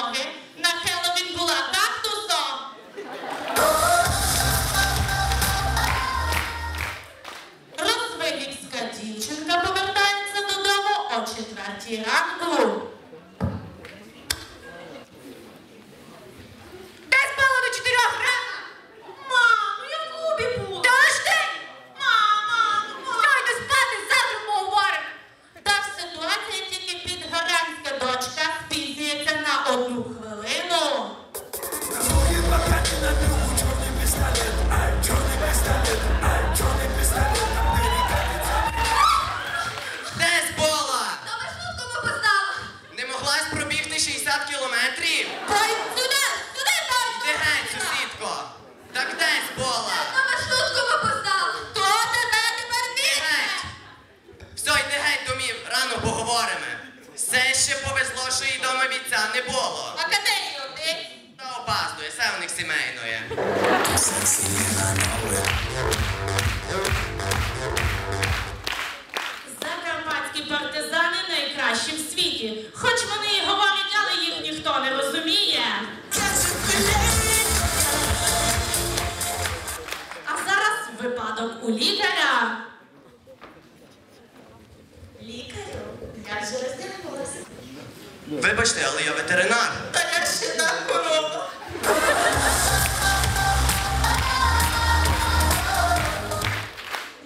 정확하게? 60 кілометрів? Ой, сюди, сюди, точно. Ти геть, сусідко! Так десь була! На маршрутку ми поставила. Хто тебе тепер Геть! Все, йди геть домів, рано поговоримо. Все ще повезло, що їй дома віця не було. А де ти? Та опаздує, все у них сімейної. Закарпатські у лікаря. Лікарю, я вже роздягнулася. Вибачте, але я ветеринар. Та як ще на корова.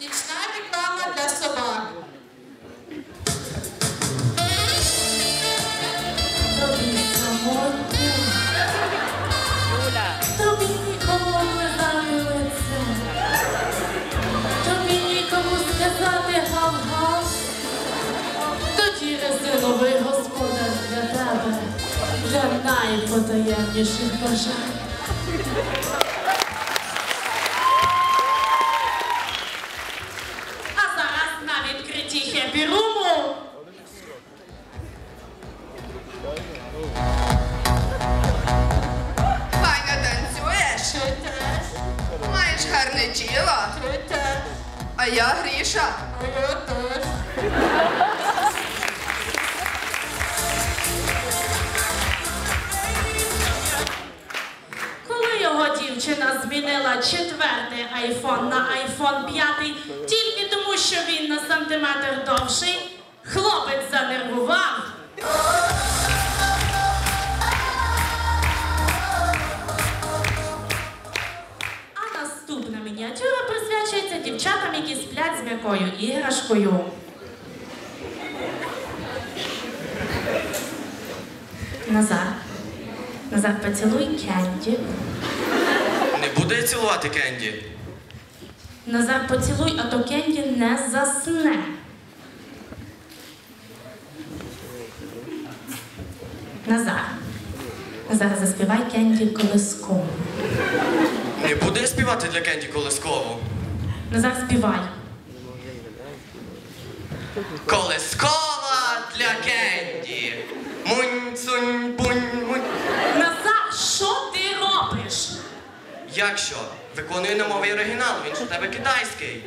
Нічна реклама для собак. Тобі самотньо. Тоді резиновий господар для тебе, для найпотаємніших бажань. А зараз на відкритті хеппі руму. Ваня, танцюєш? Теж, Маєш гарне тіло. теж, А я Гріша. Змінила четвертий айфон на айфон п'ятий тільки тому, що він на сантиметр довший, хлопець занервував. А наступна мініатюра присвячується дівчатам, які сплять з м'якою іграшкою. Назар. Назар, поцілуй Кенді. Буде цілувати Кенді. Назар, поцілуй, а то Кенді не засне. Назар. Назар, заспівай Кенді колискову. Не буде співати для Кенді колискову. Назар, співай. Колискова для Кенді. Як що? Виконує на мові оригінал, він ж у тебе китайський.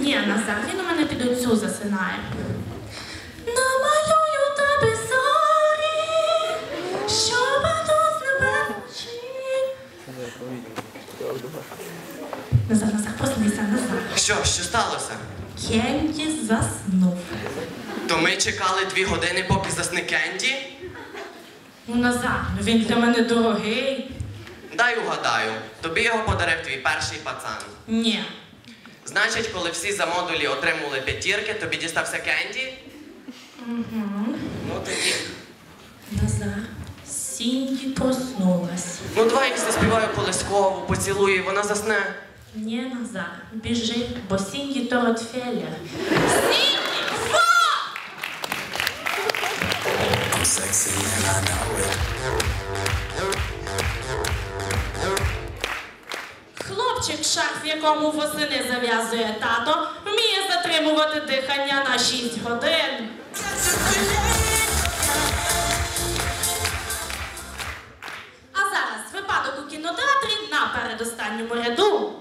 Ні, Назар, він у мене під оцю засинає. Намалюю тобі зорі, що падуть з небечі. Назар, Назар, проснися, Назар. Що, що сталося? Кенді заснув. То ми чекали дві години, поки засне Кенді? Ну, Назар, ну він для мене дорогий. Дай угадаю, тобі його подарив твій перший пацан. Ні. Значить, коли всі за модулі отримали п'ятірки, тобі дістався Кенді? Угу. Ну тоді. Назар, Сінді проснулась. Ну давай я заспіваю колискову, поцілую, вона засне. Ні, Назар, біжи, бо Сінді то Ротфеллер. Сінді! Хлопчик, шарф, якому восени зав'язує тато, вміє затримувати дихання на 6 годин. А зараз випадок у кінотеатрі на передостанньому ряду.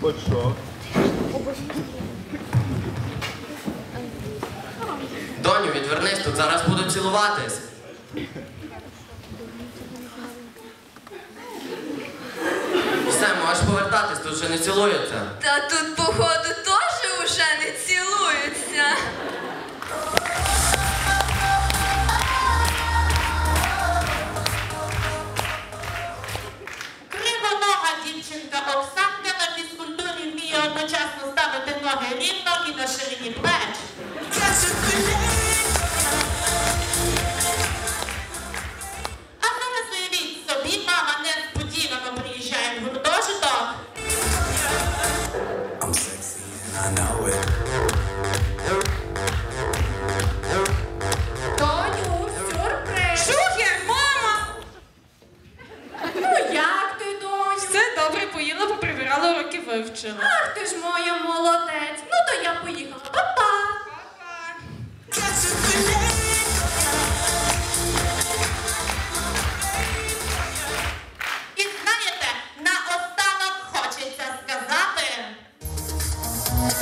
Хоч що? Відвернись, тут зараз будуть цілуватись. Все, можеш повертатись, тут вже не цілуються. Та тут, походу, it. Доню, сюрприз. Шухер, мама! Ну як ти, доню? Все добре, поїла, поприбирала, уроки вивчила. Ах ти ж моя молодець.